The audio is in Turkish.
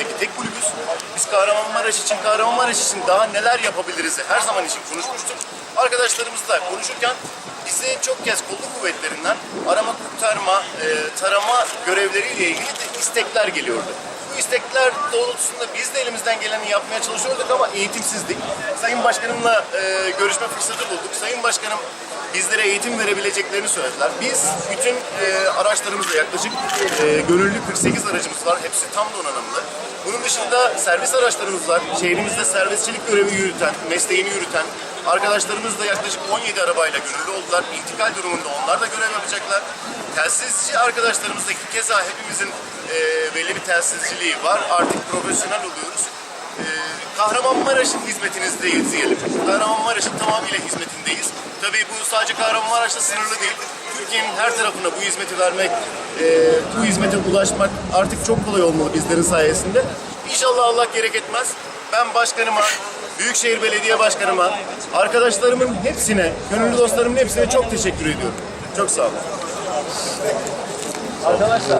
ülkemizdeki tek kulübüz. Biz Kahramanmaraş için, Kahramanmaraş için daha neler yapabiliriz her zaman için konuşmuştuk. Arkadaşlarımızla konuşurken bize çok kez kolluk kuvvetlerinden arama kurtarma, e, tarama görevleriyle ilgili de istekler geliyordu. Bu istekler doğrultusunda biz de elimizden geleni yapmaya çalışıyorduk ama eğitimsizdik. Sayın Başkanımla e, görüşme fırsatı bulduk. Sayın Başkanım bizlere eğitim verebileceklerini söylediler. Biz bütün e, araçlarımızla yaklaşık e, gönüllü 48 aracımız var. Hepsi tam donanımlı. Bunun dışında servis araçlarımız var. Şehrimizde servisçilik görevi yürüten, mesleğini yürüten arkadaşlarımız da yaklaşık 17 arabayla gönüllü oldular. İntikal durumunda onlar da görev yapacaklar. Telsizci arkadaşlarımızdaki keza hepimizin e, belli bir telsizciliği var. Artık profesyonel oluyoruz. Ee, Kahramanmaraş'ın hizmetinizdeyiz diyelim. Kahramanmaraş'ın tamamıyla hizmetindeyiz. Tabii bu sadece Kahramanmaraş'ta sınırlı değil. Türkiye'nin her tarafına bu hizmeti vermek, e, bu hizmete ulaşmak artık çok kolay olmalı bizlerin sayesinde. İnşallah Allah gerek etmez. Ben başkanıma, Büyükşehir Belediye Başkanıma, arkadaşlarımın hepsine, gönüllü dostlarımın hepsine çok teşekkür ediyorum. Çok sağ olun. Arkadaşlar.